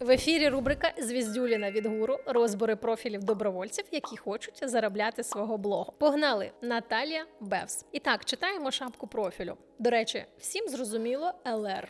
В ефірі рубрика Звіздюліна від гуру розбори профілів добровольців, які хочуть заробляти свого блогу. Погнали Наталія Бевс. І так, читаємо шапку профілю. До речі, всім зрозуміло ЛР.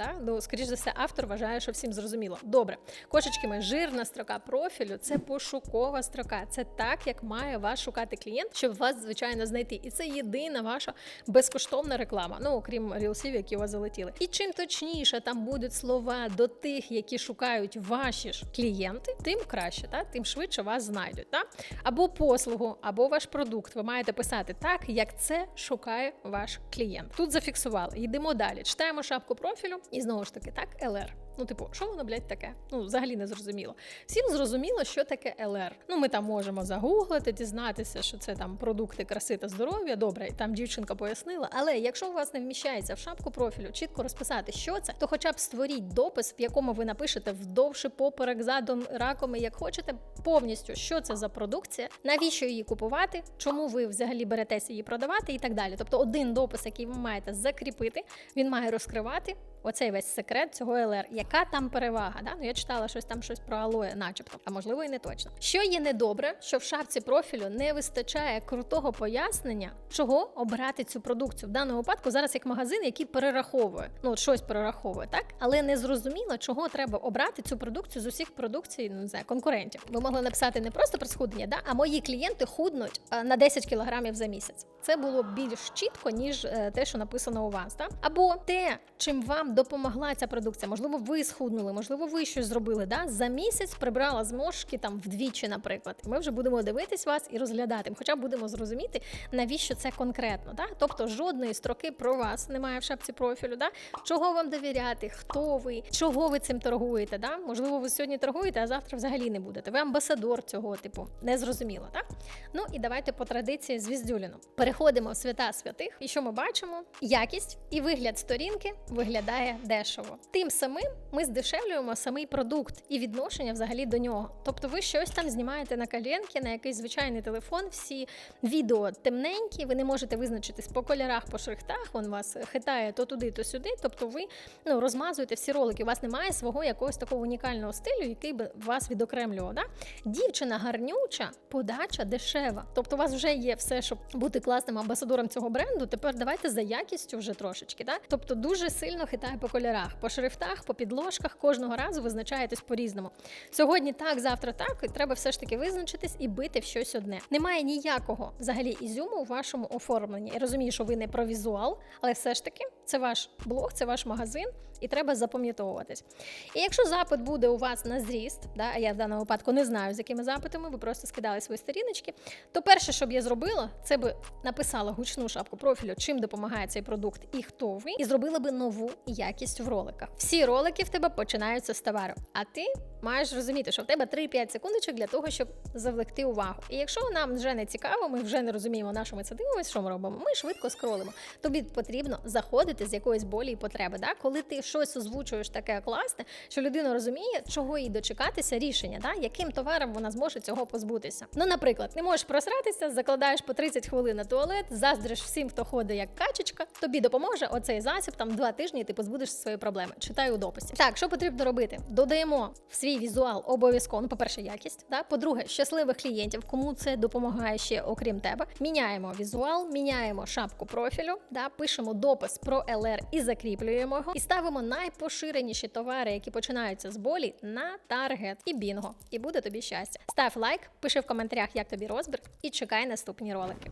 Да? Ну, скоріш за все, автор вважає, що всім зрозуміло. Добре, кошечки ми жирна строка профілю це пошукова строка. Це так, як має вас шукати клієнт, щоб вас звичайно знайти. І це єдина ваша безкоштовна реклама. Ну окрім рілсів, які у вас залетіли. І чим точніше там будуть слова до тих, які шукають ваші ж клієнти, тим краще, та тим швидше вас знайдуть. Та? Або послугу, або ваш продукт. Ви маєте писати так, як це шукає ваш клієнт. Тут зафіксували. Йдемо далі. Читаємо шапку профілю. І знову ж таки, так, ЛР. Ну, типу, що воно, блядь, таке? Ну, взагалі не зрозуміло. Всім зрозуміло, що таке ЛР. Ну, ми там можемо загуглити, дізнатися, що це там продукти краси та здоров'я. Добре, там дівчинка пояснила. Але якщо у вас не вміщається в шапку профілю, чітко розписати, що це, то хоча б створіть допис, в якому ви напишете вдовше поперек, задом, раком, як хочете, повністю, що це за продукція, навіщо її купувати, чому ви взагалі беретеся її продавати і так далі. Тобто один допис, який ви маєте закріпити, він має розкривати. Оцей весь секрет цього ЛР. Яка там перевага? Да? Ну я читала щось там щось про алоє, начебто, а можливо і не точно. Що є недобре, що в шапці профілю не вистачає крутого пояснення, чого обрати цю продукцію. В даному випадку зараз як магазин, який перераховує, ну от щось перераховує, так але не зрозуміло, чого треба обрати цю продукцію з усіх продукцій, ну не знаю, конкурентів. Ви могли написати не просто про схуднення, да? а мої клієнти худнуть а, на 10 кілограмів за місяць. Це було більш чітко, ніж е, те, що написано у вас. Так? Або те, чим вам допомогла ця продукція. Можливо, ви схуднули, можливо, ви щось зробили. Да? За місяць прибрала зморшки там вдвічі, наприклад. Ми вже будемо дивитись вас і розглядати. Хоча будемо зрозуміти, навіщо це конкретно. Да? Тобто жодної строки про вас немає в шапці профілю. Да? Чого вам довіряти, хто ви, чого ви цим торгуєте? Да? Можливо, ви сьогодні торгуєте, а завтра взагалі не будете. Ви амбасадор цього типу. Не зрозуміло, так? Ну і давайте по традиції звіздюліну. Переходимо в свята святих, і що ми бачимо? Якість і вигляд сторінки виглядає дешево. Тим самим ми здешевлюємо самий продукт і відношення взагалі до нього. Тобто, ви щось там знімаєте на коленки, на якийсь звичайний телефон. Всі відео темненькі, ви не можете визначитись по кольорах, по шрифтах. Він вас хитає то туди, то сюди. Тобто, ви ну розмазуєте всі ролики. У вас немає свого якогось такого унікального стилю, який би вас відокремлював. Да? Дівчина гарнюча, подача дешева. Тобто, у вас вже є все, щоб бути класним амбасадором цього бренду. Тепер давайте за якістю вже трошечки. Да? Тобто дуже сильно хитає по кольорах, по шрифтах, по підложках. Кожного разу визначаєтесь по-різному. Сьогодні так, завтра так. І треба все ж таки визначитись і бити в щось одне. Немає ніякого взагалі ізюму у вашому оформленні. Я розумію, що ви не про візуал, але все ж таки це ваш блог, це ваш магазин, і треба запам'ятовуватись. І якщо запит буде у вас на зріст, да, а я в даному випадку не знаю, з якими запитами, ви просто скидали свої сторіночки, то перше, що б я зробила, це би написала гучну шапку профілю, чим допомагає цей продукт і хто ви, і зробила би нову якість в роликах. Всі ролики в тебе починаються з товару, а ти маєш розуміти, що в тебе 3-5 секундочок для того, щоб завлекти увагу. І якщо нам вже не цікаво, ми вже не розуміємо, на що ми це дивимося, що ми робимо, ми швидко скролимо. Тобі потрібно заходити з якоїсь болі і потреби. Да? Коли ти щось озвучуєш таке класне, що людина розуміє, чого їй дочекатися, рішення, да? яким товаром вона зможе цього позбутися. Ну, наприклад, не можеш просратися, закладаєш по 30 хвилин на туалет, заздриш всім, хто ходить як качечка. Тобі допоможе оцей засіб там два тижні, і ти позбудешся своєї проблеми. Читаю у дописі. Так, що потрібно робити? Додаємо в свій візуал обов'язково. Ну, по-перше, якість. Да? По-друге, щасливих клієнтів, кому це допомагає ще окрім тебе. Міняємо візуал, міняємо шапку профілю, да? пишемо допис про ЛР і закріплюємо його. І ставимо найпоширеніші товари, які починаються з болі, на таргет і бінго. І буде тобі щастя. Став лайк, пиши в коментарях, як тобі розбір, і чекай наступні ролики.